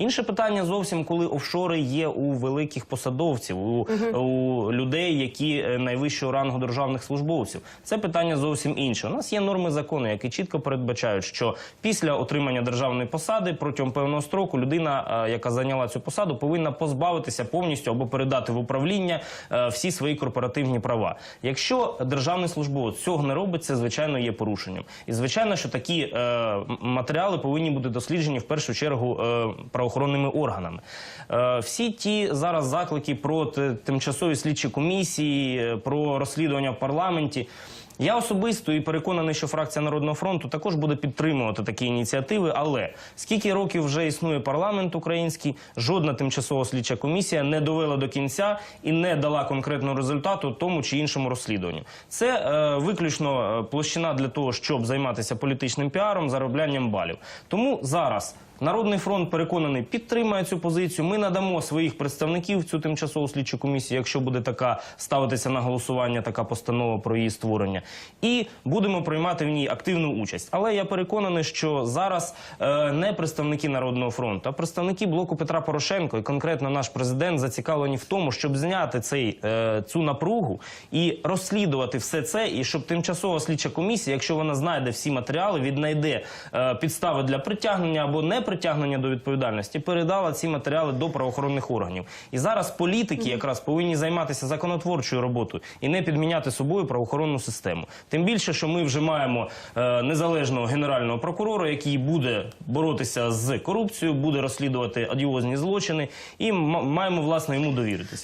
Інше питання зовсім, коли офшори є у великих посадовців, у, у людей, які е, найвищого рангу державних службовців. Це питання зовсім інше. У нас є норми закону, які чітко передбачають, що після отримання державної посади протягом певного строку людина, е, яка зайняла цю посаду, повинна позбавитися повністю або передати в управління е, всі свої корпоративні права. Якщо державний службовець цього не робить, це звичайно є порушенням. І звичайно, що такі е, матеріали повинні бути досліджені в першу чергу е, правоохоронними органами. Е, всі ті зараз заклики про тимчасові слідчі комісії, е, про розслідування в парламенті. Я особисто і переконаний, що фракція Народного фронту також буде підтримувати такі ініціативи. Але скільки років вже існує парламент український, жодна тимчасова слідча комісія не довела до кінця і не дала конкретного результату тому чи іншому розслідуванню. Це е, виключно е, площина для того, щоб займатися політичним піаром, зароблянням балів. Тому зараз. Народний фронт переконаний підтримає цю позицію. Ми надамо своїх представників в цю тимчасову слідчу комісію, якщо буде така ставитися на голосування, така постанова про її створення, і будемо приймати в ній активну участь. Але я переконаний, що зараз е, не представники народного фронту, а представники блоку Петра Порошенко і конкретно наш президент зацікавлені в тому, щоб зняти цей е, цю напругу і розслідувати все це, і щоб тимчасова слідча комісія, якщо вона знайде всі матеріали, віднайде е, підстави для притягнення або не притягнення до відповідальності, передала ці матеріали до правоохоронних органів. І зараз політики якраз повинні займатися законотворчою роботою і не підміняти собою правоохоронну систему. Тим більше, що ми вже маємо е, незалежного генерального прокурора, який буде боротися з корупцією, буде розслідувати адіозні злочини, і маємо власне йому довіритися.